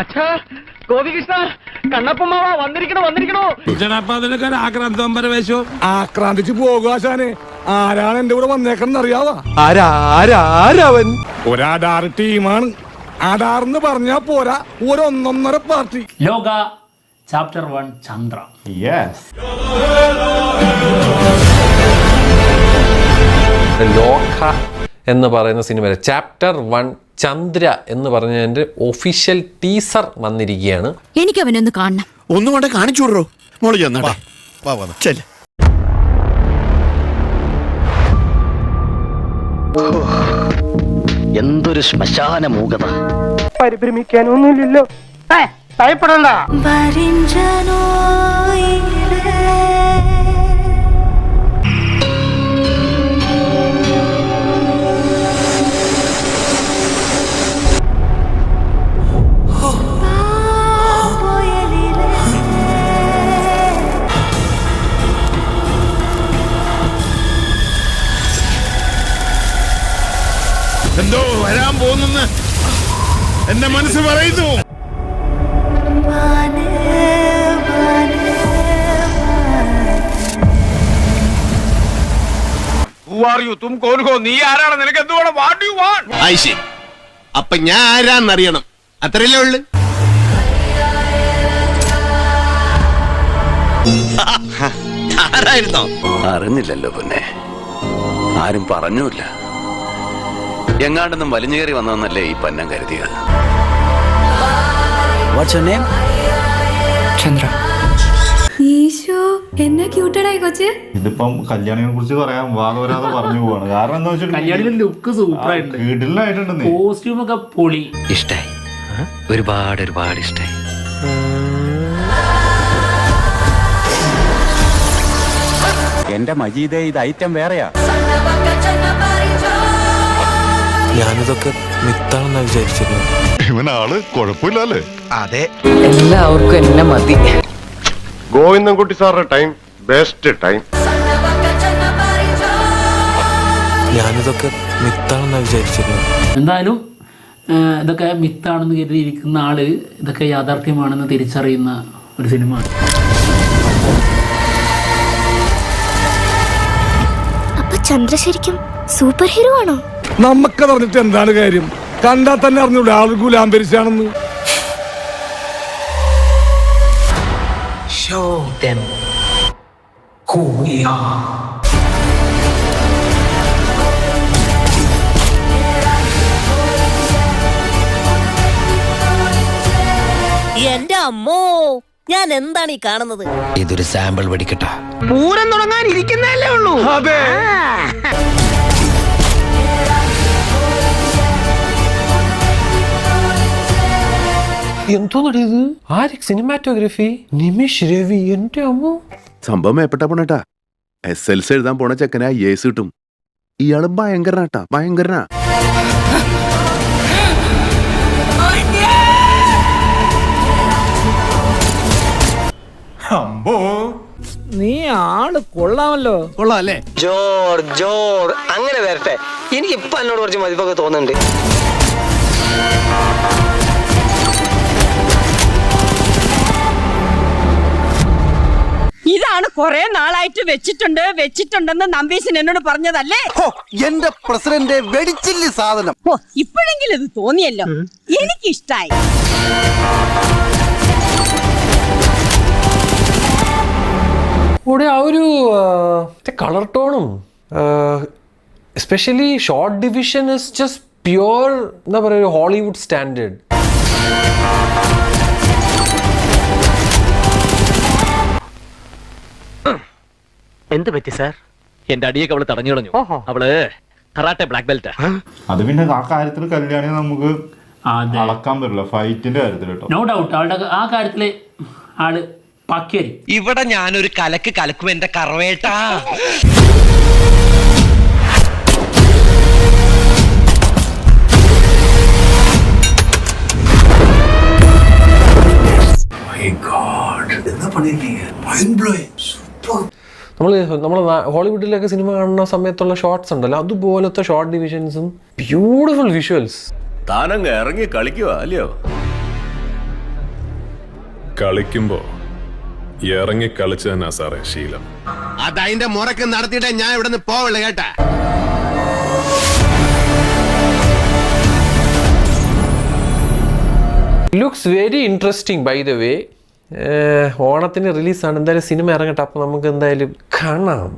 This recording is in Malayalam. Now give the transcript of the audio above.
അച്ഛാ ഗോപികൃഷ്ണ കണ്ണപ്പമ്മാവ വന്നിരിക്കണോ വന്നിരിക്കണോ. ചേട്ടാ അതിനൊക്കെ ഒരു ആക്രാന്തം പരവേശോ ആക്രാന്തിച്ച് പോകുക ആശാനെ ആരാണ് എന്റെ കൂടെ വന്നേക്കണം അറിയാവാ? ആരാരാരാവൻ ഒരാടാറ് ടീമാണ്. ആടാർന്ന് പറഞ്ഞാ പോരാ. ഒരൊന്നൊന്നര party. Lokah chapter one Chandra. Lokah എന്ന് പറയുന്ന സിനിമയിലെ ചാപ്റ്റർ വൺ ചന്ദ്ര എന്ന് പറഞ്ഞതിന്റെ ഒഫീഷ്യൽ ടീസർ വന്നിരിക്കുകയാണ്. എനിക്ക് അവനൊന്ന് കാണണം. ഒന്നും കൊണ്ട് കാണിച്ചു വിടറോ? മോൾ ചെന്നാട്ടെ. ചെല്ല്. എന്തൊരു ശ്മശാന മൂകത പരിഭ്രമിക്കാനൊന്നുമില്ലല്ലോ ഭയപ്പെടണ്ട. പോകുന്നെന്ന് എന്റെ മനസ്സ് പറയുന്നു. ഐശി അപ്പൊ ഞാൻ ആരാന്നറിയണം. അത്രയല്ലേ ഉള്ളു? ആരായിരുന്നോ? അറിഞ്ഞില്ലല്ലോ പിന്നെ. ആരും പറഞ്ഞുമില്ല. എങ്ങാണ്ടൊന്നും വലിഞ്ഞു കയറി വന്നതെന്നല്ലേ ഈ പന്നം കരുതിയത് ഈശോ എന്നെ ക്യൂട്ടഡായി കൊച്ച്. ഇതിപ്പം കല്യാണിനെ കുറിച്ച് പറയാൻ വാദവരാതെ പറഞ്ഞു പോവാണ്. കാരണം എന്താ ലുക്ക് സൂപ്പർ ആയിട്ടുണ്ട് വീട്ടിലായിട്ടുണ്ടെന്നേ കോസ്റ്റ്യൂം ഒക്കെ പൊളി. ഇഷ്ടായി. ഒരുപാട് ഒരുപാട് ഇഷ്ടായി. എന്റെ മജീദേ ഇത് ഐറ്റം വേറെയാ. ഞാനിതൊക്കെ മിത്താണെന്നാ വിചാരിച്ചിരുന്നു ഇവനാൾ കുഴപ്പമില്ലല്ലേ അതെ. എല്ലാവർക്കും എന്നെ മതി. ഗോവിന്ദൻകുട്ടി സാറിന്റെ ടൈം ബെസ്റ്റ് ടൈം. ഞാനിതൊക്കെ മിത്താണെന്നാ വിചാരിച്ചിരുന്നു എന്തായാലും ഇതൊക്കെ മിത്താണെന്ന് കരുതിയിരിക്കുന്ന ആൾ ഇതൊക്കെ യാഥാർത്ഥ്യമാണെന്ന് തിരിച്ചറിയുന്ന ഒരു സിനിമ അപ്പൊ ചന്ദ്ര ശരിക്കും സൂപ്പർ ഹീറോ ആണോ? നമുക്കത് അറിഞ്ഞിട്ട് എന്താണ് കാര്യം? കണ്ടാൽ തന്നെ അറിഞ്ഞൂടെ ആൾ ഗുലാംബരിച്ചാണെന്ന് എന്റെ അമ്മോ ഞാൻ എന്താണ് ഈ കാണുന്നത്? ഇതൊരു സാമ്പിൾ വെടിക്കട്ട. പൂരം തുടങ്ങാൻ ഇരിക്കുന്നല്ലേ ഉള്ളൂ. അതെ. എന്തോന്നടി ഇത് ആരിക് സിനിമാറ്റോഗ്രഫി? നിമിഷ് രവി എന്റെ അമ്മ. സംഭവം ഏപ്പെട്ട പോണേട്ടാ എസ് എൽ സി എഴുതാൻ പോണ ചെക്കനാ ഏസ് കിട്ടും. ഇയാൾ ഭയങ്കരനാട്ടാ ഭയങ്കരനാ. നീ ആൾ കൊള്ളാമല്ലോ. കൊള്ളാല്ലേ? ജോർ ജോർ. അങ്ങനെ വരട്ടെ. എനിക്ക് ഇപ്പൊ എന്നോട് കുറച്ച് മതിപ്പൊക്കെ തോന്നുന്നുണ്ട്. ഇതാണ് കുറെ നാളായിട്ട് വെച്ചിട്ടുണ്ട് വെച്ചിട്ടുണ്ടെന്ന് നമ്പീശൻ എന്നോട് പറഞ്ഞതല്ലേ? എന്റെ പ്രസിഡന്റ് വെടിച്ചില്ല സാധനം. ഓ ഇപ്പോഴെങ്കിലും ഇത് തോന്നിയല്ലോ. എനിക്കിഷ്ടായി. കൂടെ ആ ഒരു colour ടോണും especially shot division is just pure എന്താ പറയുക ഹോളിവുഡ് സ്റ്റാൻഡേർഡ്. എന്ത് പറ്റി സാർ? എന്റെ അടിയൊക്കെ അവൾ തടഞ്ഞു കളഞ്ഞു. അവൾ കറാട്ടെ ബ്ലാക്ക് ബെൽറ്റ് അത് പിന്നെ ആ കാര്യത്തിൽ കല്യാണി നമുക്ക് അതെ. അളക്കാൻ പറ്റില്ല ഫൈറ്റിന്റെ കാര്യത്തിൽ കേട്ടോ. നോ ഡൗട്ട് ആളുടെ ആ കാര്യത്തിൽ ആൾ പക്കരി ഇവിടെ ഞാനൊരു കലക്ക് കലക്കും എന്റെ കറവേട്ടാ. നമ്മൾ നമ്മൾ ഹോളിവുഡിലൊക്കെ സിനിമ കാണുന്ന സമയത്തുള്ള ഷോർട്സ് ഉണ്ടല്ലോ അതുപോലത്തെ ഷോർട്ട് ഡിവിഷൻസും ബ്യൂട്ടിഫുൾ വിഷ്വൽസ് താനങ്ങ് ഇറങ്ങി കളിക്കുക അല്ലയോ? കളിക്കുമ്പോ ഇറങ്ങി കളിച്ചു തന്നെ സാറേ ശീലം. അതതിന്റെ മുറക്ക് നടത്തിയിട്ടേ ഞാൻ ഇവിടെ നിന്ന് പോവുള്ളൂ കേട്ടാ? Looks very interesting by the way ഓണത്തിന് റിലീസാണ്. എന്തായാലും സിനിമ ഇറങ്ങട്ടെ. അപ്പോൾ നമുക്ക് എന്തായാലും കാണാം.